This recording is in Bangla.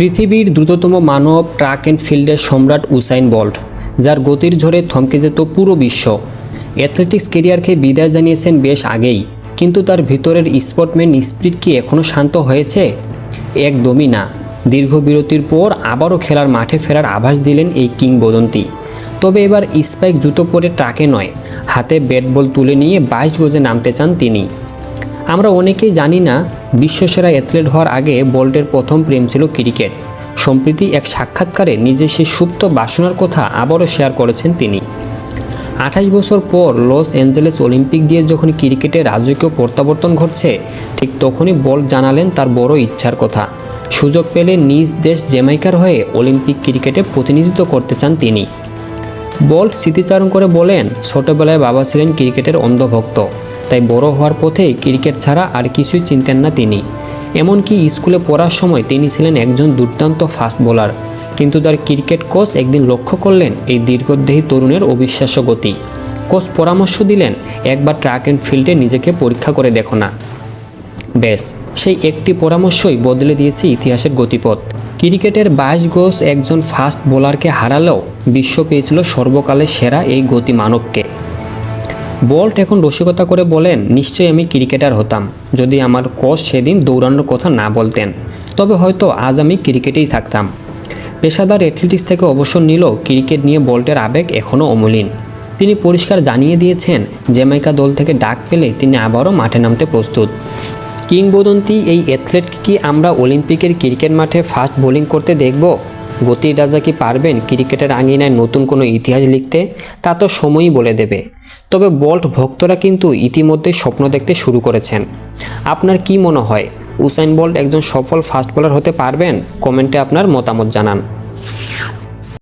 পৃথিবীর দ্রুততম মানব ট্রাক অ্যান্ড ফিল্ডের সম্রাট উসাইন বল্ট, যার গতির ঝড়ে থমকে যেত পুরো বিশ্ব। অ্যাথলেটিক্স কেরিয়ারকে বিদায় জানিয়েছেন বেশ আগেই, কিন্তু তার ভিতরের স্পোর্টম্যান স্পিরিট কি এখনও শান্ত হয়েছে? একদমই না। দীর্ঘ বিরতির পর আবারও খেলার মাঠে ফেরার আভাস দিলেন এই কিংবদন্তি। তবে এবার স্পাইক জুতো পরে ট্রাকে নয়, হাতে ব্যাট বল তুলে নিয়ে বাইশ গজে নামতে চান তিনি। আমরা অনেকেই জানি না, বিশ্বসেরা অ্যাথলেট হওয়ার আগে বল্টের প্রথম প্রেম ছিল ক্রিকেট। সম্প্রতি এক সাক্ষাৎকারে নিজে সে সুপ্ত বাসনার কথা আবারও শেয়ার করেছেন তিনি। আঠাশ বছর পর লস অ্যাঞ্জেলেস অলিম্পিক দিয়ে যখন ক্রিকেটে রাজকীয় প্রত্যাবর্তন ঘটছে, ঠিক তখনই বল জানালেন তার বড় ইচ্ছার কথা। সুযোগ পেলে নিজ দেশ জ্যামাইকার হয়ে অলিম্পিক ক্রিকেটে প্রতিনিধিত্ব করতে চান তিনি। বল্ট স্মৃতিচারণ করে বলেন, ছোটবেলায় বাবা ছিলেন ক্রিকেটের অন্ধভক্ত। তাই বড় হওয়ার পথে ক্রিকেট ছাড়া আর কিছুই চিনতেন না তিনি। এমনকি স্কুলে পড়ার সময় তিনি ছিলেন একজন দুর্দান্ত ফাস্ট বোলার কিন্তু তার ক্রিকেট কোচ একদিন লক্ষ্য করলেন এই দীর্ঘদেহী তরুণের অবিশ্বাস্য গতি। কোচ পরামর্শ দিলেন, একবার ট্র্যাক অ্যান্ড ফিল্ডে নিজেকে পরীক্ষা করে দেখো না। ব্যাস সেই একটি পরামর্শই বদলে দিয়েছে ইতিহাসের গতিপথ। ক্রিকেটের বাইশ গোস একজন ফাস্ট বোলারকে হারালেও বিশ্ব পেয়েছিল সর্বকালের সেরা এই গতি মানবকে বল্ট এখন রসিকতা করে বলেন, নিশ্চয়ই আমি ক্রিকেটার হতাম, যদি আমার কোচ সেদিন দৌড়ানোর কথা না বলতেন। তবে হয়তো আজ আমি ক্রিকেটেই থাকতাম। পেশাদার অ্যাথলেটিক্স থেকে অবসর নিলেও ক্রিকেট নিয়ে বল্টের আবেগ এখনও অমলিন। তিনি পরিষ্কার জানিয়ে দিয়েছেন, জ্যামাইকা দল থেকে ডাক পেলে তিনি আবারও মাঠে নামতে প্রস্তুত। কিংবদন্তি এই অ্যাথলেটকে কি আমরা অলিম্পিকের ক্রিকেট মাঠে ফাস্ট বোলিং করতে দেখব? গতির রাজা কি পারবেন ক্রিকেটের আঙিনায় নতুন কোনো ইতিহাস লিখতে? তা তো সময়ই বলে দেবে। তবে বল্ট ভক্তরা কিন্তু ইতিমধ্যে স্বপ্ন দেখতে শুরু করেছেন। আপনার কি মনে হয়? উসাইন বল্ট একজন সফল ফাস্ট বোলার হতে পারবেন? কমেন্টে আপনার মতামত জানান।